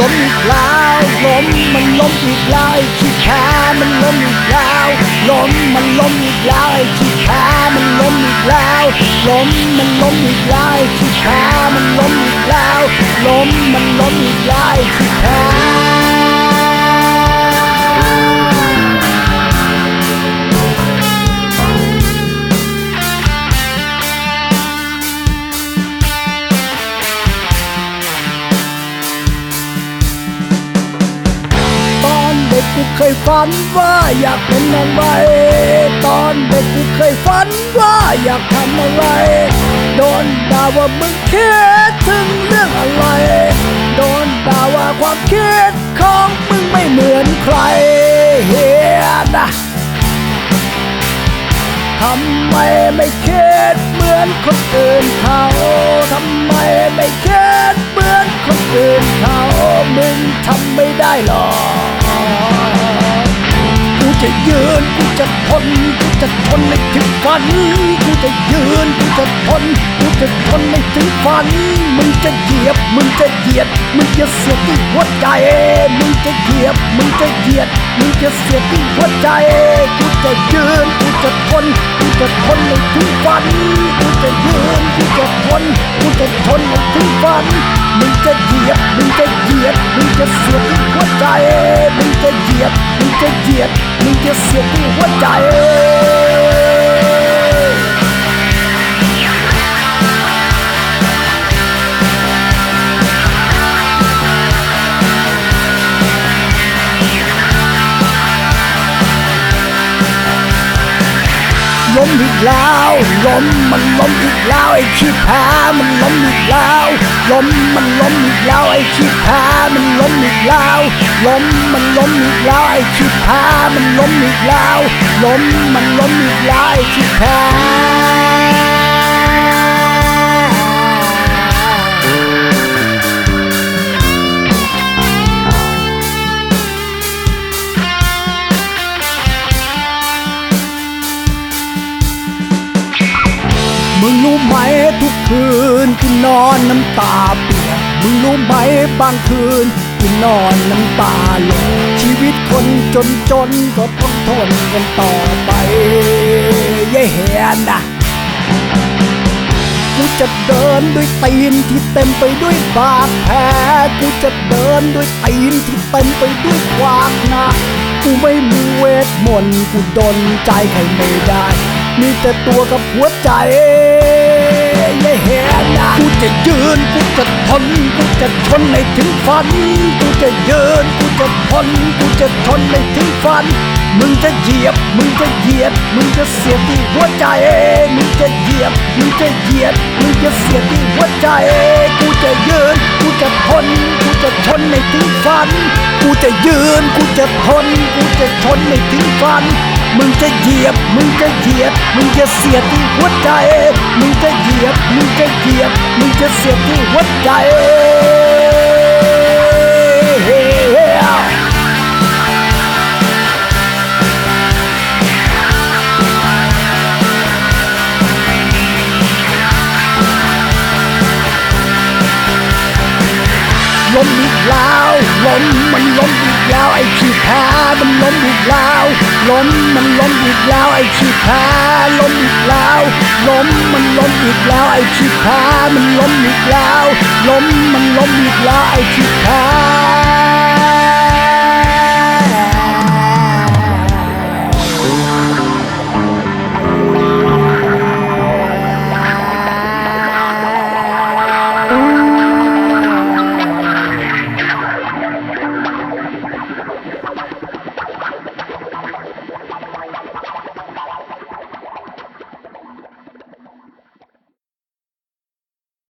ล้มอีกแล้วล้มมันล้มอีกแล้วไอ้ขี้แค้มันล้มอีกแล้วล้มมันล้มอีกแล้วไอ้ขี้แค้มันล้มอีกแล้วล้มมันล้มอีกแล้วไอ้ขี้แค้มันล้มอีกแล้วล้มมันล้มอีกแล้วไอ้ขี้แค้ เคยฝันว่าอยากเป็นอะไรตอนเด็กกูเคยฝันว่าอยากทำอะไร โดนด่าว่ามึงคิดถึงเรื่องอะไร โดนด่าว่าความคิดของมึงไม่เหมือนใครเฮียนะทำไมไม่คิดเหมือนคนอื่นเขาทำไมไม่คิดเหมือนคนอื่นเขา มึงทำไม่ได้หรอก จะยืนกูจะทนกูจะทนในถึงฝันกูจะยืนกูจะทนกูจะทนในถึงฝันมึงจะเหยียบมึงจะเหยียดมึงจะเสียบที่หัวใจมึงจะเหยียบมึงจะเหยียดมึงจะเสียบที่หัวใจกูจะยืนกูจะทนกูจะทนในถึงฝันกูจะยืนกูจะทนกูจะทนในถึงฝันมึงจะเหยียบมึงจะเหยียด มึงจะเสียบที่หัวใจมึงจะเหยียบมึงจะเหยียดมึงจะเสียบที่หัวใจล้มอีกแล้วล้มมันล้มอีกแล้วไอ้ขี้แพ้มันล้มอีกแล้ว ล้มมันล้มอีกแล้วไอ้ขี้แพ้มันล้มอีกแล้วล้มมันล้มอีกแล้วไอ้ขี้แพ้มันล้มอีกแล้วล้มมันล้มอีกแล้วไอ้ขี้แพ้มึ ไหมทุกคืนกูนอนน้ำตาเปียกมึงรู้ไหมบางคืนกูนอนน้ำตาไหลชีวิตคนจนจนก็ต้องทนกันต่อไปเย่เหียนนะกูจะเดินด้วยตีนที่เต็มไปด้วยบาดแผลกูจะเดินด้วยตีนที่เต็มไปด้วยความหนักกูไม่มีเวทมนต์กูดนใจใครไม่ได้ มีแต่ตัวกับหัวใจ กูจะยืนกูจะทนกูจะทนในถึงฝัน กูจะยืนกูจะทนกูจะทนในถึงฝัน มึงจะเหยียบ มึงจะเหยียด มึงจะเสียที่หัวใจ มึงจะเหยียบ มึงจะเหยียด มึงจะเสียที่หัวใจ กูจะยืนกูจะทนกูจะทนในถึงฝัน กูจะยืนกูจะทนกูจะทนในถึงฝัน มึงจะเหยียบ มึงจะเหยียด มึงจะเสียที่หัวใจ ยียบ มึงจะเหยียดมึงจะเสียบที่หัวใจล้มอีกแล้วล้มมันล้มอีกแล้วไอ้ขี้แพ้มันล้มอีกแล้วล้มมันล้มอีกแล้วไอ้ขี้แพ้ ล้มอีกแล้วล้มมันล้มอีกแล้วไอ้ขี้แพ้มันล้มอีกแล้วล้มมันล้มอีกแล้วไอ้ขี้แพ้